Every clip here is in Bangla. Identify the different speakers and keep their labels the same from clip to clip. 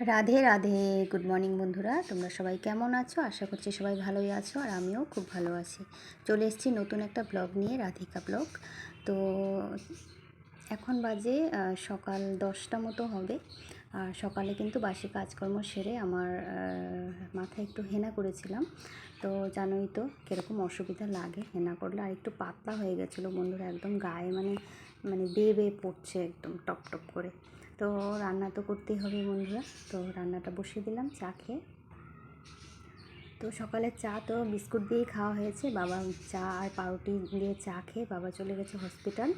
Speaker 1: রাধে রাধে। গুড মর্নিং বন্ধুরা। তোমরা সবাই কেমন আছো? আশা করছি সবাই ভালোই আছো আর আমিও খুব ভালো আছি। চলে এসেছি নতুন একটা ব্লগ নিয়ে, রাধিকা ব্লগ তো এখন বাজে সকাল দশটা মতো হবে। আর সকালে কিন্তু বাসি কাজকর্ম সেরে আমার মাথায় একটু হেনা করেছিলাম। তো জানোই তো কীরকম অসুবিধা লাগে, হেনা করলে আর একটু পাতলা হয়ে গেছিল। বন্ধুরা, একদম গায়ে মানে মানে বেয়ে বেয়ে পড়ছে একদম টপ টপ করে। তো রান্না তো করতেই হবে বন্ধুরা। তো রান্নাটা বসিয়ে দিলাম, চা খেয়ে। তো সকালে চা তো বিস্কুট দিয়েই খাওয়া হয়েছে। বাবা চা আর পাউরুটি দিয়ে চা খেয়ে বাবা চলে গেছে হসপিটাল।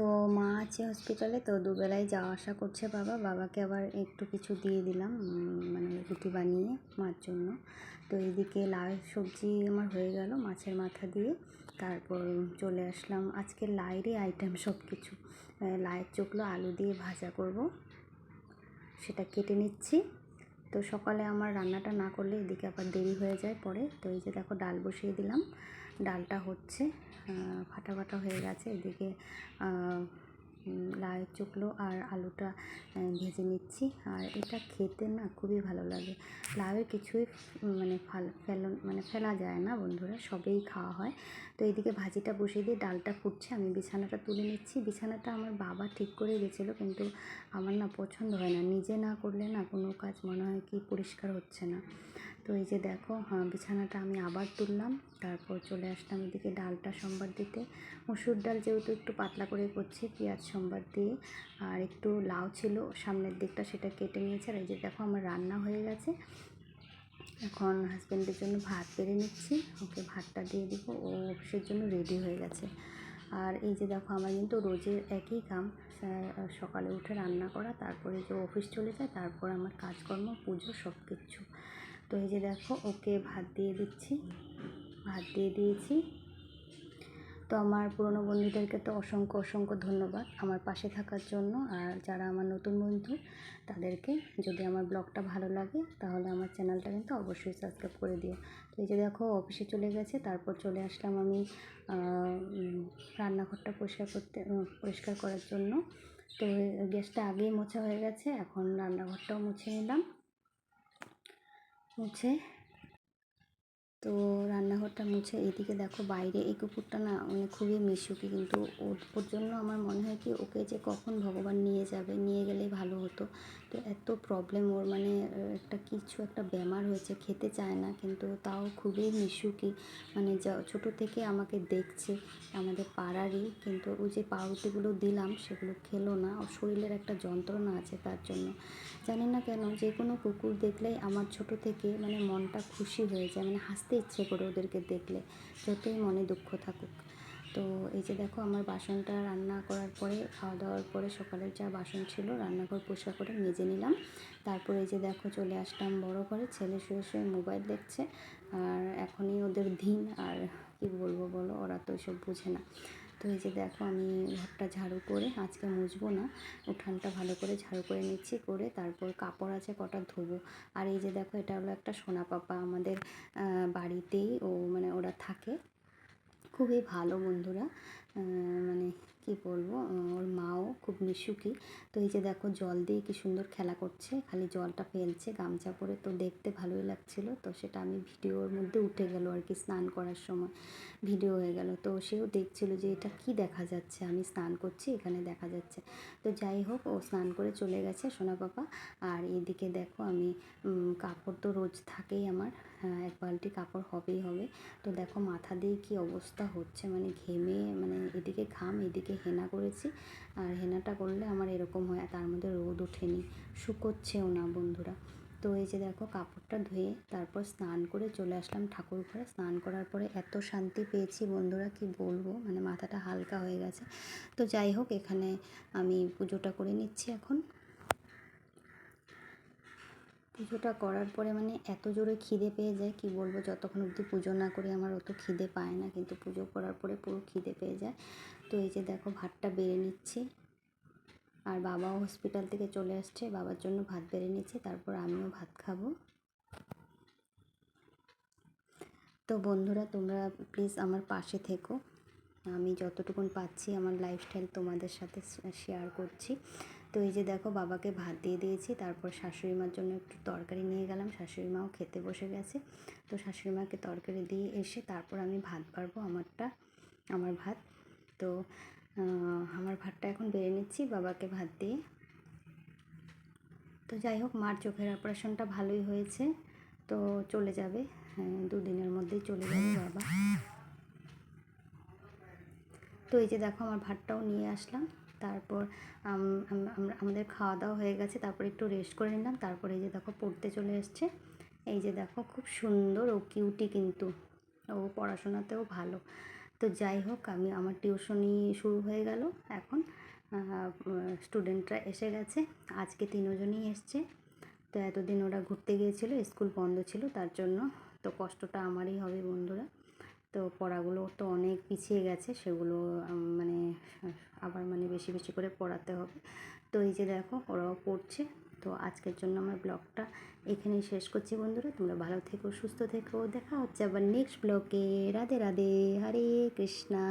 Speaker 1: তো মা আছে হসপিটালে তো দুবেলায় যাওয়া আসা করছে বাবা। বাবাকে আবার একটু কিছু দিয়ে দিলাম মানে রুটি বানিয়ে মার জন্য। তো এইদিকে লাউ সবজি আমার হয়ে গেল মাছের মাথা দিয়ে। তারপর চলে আসলাম। আজকে লাইরই আইটেম সব কিছু লাইয়ের চোখলো, আলু দিয়ে ভাজা করব। সেটা কেটে নিচ্ছি। তো সকালে আমার রান্নাটা না করলে এদিকে আবার দেরি হয়ে যায় পরে। তো এই যে দেখো, ডাল বসিয়ে দিলাম। ডালটা হচ্ছে ফাটা ফাটা হয়ে গেছে। এদিকে লাউয়ের চুকলো আর আলুটা ভেজে নিচ্ছি। আর এটা খেতে না খুবই ভালো লাগে। লাউয়ের কিছুই মানে ফাল ফেলন মানে ফেলা যায় না বন্ধুরা, সবেই খাওয়া হয়। তো এদিকে ভাজিটা বসিয়ে দিয়ে ডালটা ফুটছে। আমি বিছানাটা তুলে নিচ্ছি। বিছানাটা আমার বাবা ঠিক করে গেছিল কিন্তু আমার না পছন্দ হয় না। নিজে না করলে না কোনো কাজ মনে হয় কি পরিষ্কার হচ্ছে না। তো এই যে দেখো হ্যাঁ বিছানাটা আমি আবার তুললাম। তারপর চলে আসলাম এদিকে ডালটা সম্বার দিতে। মসুর ডাল যেহেতু একটু পাতলা করে করছি, পেঁয়াজ সম্বার দিয়ে। আর একটু লাউ ছিল, সামনের দিকটা সেটা কেটে নিয়েছে। আর এই যে দেখো, আমার রান্না হয়ে গেছে। এখন হাজব্যান্ডের জন্য ভাত বেড়ে নিচ্ছি। ওকে ভাতটা দিয়ে দিব, ও অফিসের জন্য রেডি হয়ে গেছে। আর এই যে দেখো, আমার কিন্তু রোজের একই কাম। সকালে উঠে রান্না করা, তারপরে যে অফিস চলে যায়, তারপর আমার কাজকর্ম, পুজো সব কিছু তো এই যে দেখো, ওকে ভাত দিয়ে দিচ্ছি। ভাত দিয়ে দিয়েছি। তো আমার পুরনো বন্ধুদেরকে তো অসংখ্য অসংখ্য ধন্যবাদ আমার পাশে থাকার জন্য। আর যারা আমার নতুন বন্ধু, তাদেরকে যদি আমার ব্লগটা ভালো লাগে, তাহলে আমার চ্যানেলটা কিন্তু অবশ্যই সাবস্ক্রাইব করে দিও। তো এই যে দেখো অফিসে চলে গেছে, তারপর চলে আসলাম আমি রান্নাঘরটা পরিষ্কার করতে পরিষ্কার করার জন্য। তো গ্যাসটা আগেই মোছা হয়ে গেছে, এখন রান্নাঘরটাও মুছে নিলাম। মুছে তো রান্নাঘরটা মুছে এদিকে দেখো বাইরে এই কুকুরটা না মানে খুবই মিশুকি কিন্তু ওর জন্য আমার মনে হয় কি ওকে যে কখন ভগবান নিয়ে যাবে, নিয়ে গেলেই ভালো হতো। তো এত প্রবলেম ওর মানে কিছু একটা বেমার হয়েছে, খেতে চায় না, কিন্তু তাও খুবই মিশুকি মানে যা, ছোটো থেকে আমাকে দেখছে আমাদের পাড়ারই, কিন্তু ওই যে পাউরুটিগুলো দিলাম সেগুলো খেলো না। ওর শরীরের একটা যন্ত্রণা আছে তার জন্য। জানি না কেন, যে কোনো কুকুর দেখলেই আমার ছোট থেকে মানে মনটা খুশি হয়ে যায় মানে হাসতে ইচ্ছে করে ওদেরকে দেখলে, যতই মনে দুঃখ থাকুক। তো এই যে দেখো আমার বাসনটা রান্না করার পরে খাওয়া দাওয়ার পরে সকালের যা বাসন ছিল রান্নাঘর পরিষ্কার করে মেজে নিলাম। তারপরে এই যে দেখো চলে আসলাম বড় ঘরে, ছেলে শুয়ে শুয়ে মোবাইল দেখছে আর এখনই ওদের দিন আর কি বলব বলো, ওরা তো এসব বুঝে না। তো এই যে দেখো আমি ঘরটা ঝাড়ু করে, আজকে মুছবো না, উঠানটা ভালো করে ঝাড়ু করে নিচ্ছি, করে তারপর কাপড় আছে কটা ধোবো। আর এই যে দেখো এটা হলো একটা সোনা পাপা আমাদের বাড়িতেই ও মানে ওরা থাকে। খুবই ভালো বন্ধুরা। মানে কি বলব ওর মাও খুব মিশুকি তো এই যে দেখো জল দিয়ে কি সুন্দর খেলা করছে খালি জলটা ফেলছে গামছা পরে তো দেখতে ভালোই লাগছিল। তো সেটা আমি ভিডিওর মধ্যে উঠে গেল আর কি স্নান করার সময়। ভিডিও হয়ে গেল। তো সেও দেখছিল যে এটা কি দেখা যাচ্ছে? আমি স্নান করছি এখানে দেখা যাচ্ছে। তো যাই হোক ও স্নান করে চলে গেছে সোনা পাপা। আর এদিকে দেখো আমি কাপড় তো রোজ থাকেই আমার। হ্যাঁ, এক বালতি কাপড় হবেই হবে। তো দেখো মাথা দিয়ে কি অবস্থা হচ্ছে? মানে ঘেমে মানে এদিকে ঘাম, এদিকে হেনা করেছি। আর হেনাটা করলে আমার এরকম হয়, তার মধ্যে রোদ ওঠেনি। শুকোচ্ছেও না বন্ধুরা। তো এই যে দেখো, কাপড়টা ধুয়ে তারপর স্নান করে চলে আসলাম ঠাকুর ঘরে। স্নান করার পরে এত শান্তি পেয়েছি বন্ধুরা, কি বলব? মানে মাথাটা হালকা হয়ে গেছে। তো যাই হোক, এখানে আমি পুজোটা করে নিচ্ছি এখন। পুজোটা করার পরে মানে এত জোরে খিদে পেয়ে যায়, কি বলব? যতক্ষণ অবধি পুজো না করে আমার অত খিদে পায় না, কিন্তু পুজো করার পরে পুরো খিদে পেয়ে যায়। তো এই যে দেখো, ভাতটা বেড়ে নিচ্ছি। আর বাবাও হসপিটাল থেকে চলে আসছে, বাবার জন্য ভাত বেড়ে নিচ্ছি, তারপর আমিও ভাত খাব। তো বন্ধুরা, তোমরা প্লিজ আমার পাশে থেকো। আমি যতটুকুন পাচ্ছি, আমার লাইফস্টাইল তোমাদের সাথে শেয়ার করছি। তো এই যে দেখো বাবাকে ভাত দিয়ে দিয়েছি তারপর শাশুড়ি মার জন্য একটু তরকারি নিয়ে গেলাম শাশুড়ি মাও খেতে বসে গেছে। তো শাশুড়ি মাকে তরকারি দিয়ে এসে তারপর আমি ভাত পারব আমারটা আমার ভাত। তো আমার ভাতটা এখন বেড়ে নিচ্ছি বাবাকে ভাত দিয়ে। তো যাই হোক মার চোখের অপারেশনটা ভালোই হয়েছে তো চলে যাবে হ্যাঁ, দুদিনের মধ্যেই চলে যাবে বাবা। তো এই যে দেখো আমার ভাতটাও নিয়ে আসলাম। তারপর আমাদের খাওয়া দাওয়া হয়ে গেছে, তারপর একটু রেস্ট করে নিলাম, তারপরে এই যে দেখো পড়তে চলে এসছে। এই যে দেখো খুব সুন্দর ও কিউটি কিন্তু, ও পড়াশোনাতেও ভালো। তো যাই হোক, আমি আমার টিউশনি শুরু হয়ে গেল, এখন স্টুডেন্টরা এসে গেছে, আজকে তিনজনই এসছে। তো এতদিন ওরা ঘুরতে গিয়েছিল, স্কুল বন্ধ ছিল, তার জন্য তো কষ্টটা আমারই হবে বন্ধুরা। তো পড়াগুলো তো অনেক পিছিয়ে গেছে, সেগুলো মানে আবার মানে বেশি বেশি করে পড়াতে হবে। তো এই যে দেখো, ওরাও পড়ছে। তো আজকের জন্য আমার ব্লগটা এখানেই শেষ করছি বন্ধুরা। তোমরা ভালো থেকো, সুস্থ থেকো। দেখা হচ্ছে আবার নেক্সট ব্লগে রাধে রাধে, হরে কৃষ্ণা।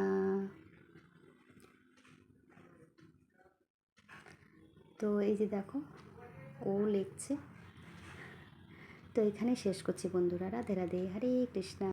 Speaker 1: তো এই যে দেখো, ও লিখছে। তো এখানে শেষ করছি বন্ধুরা। রাধে রাধে, হরে কৃষ্ণা।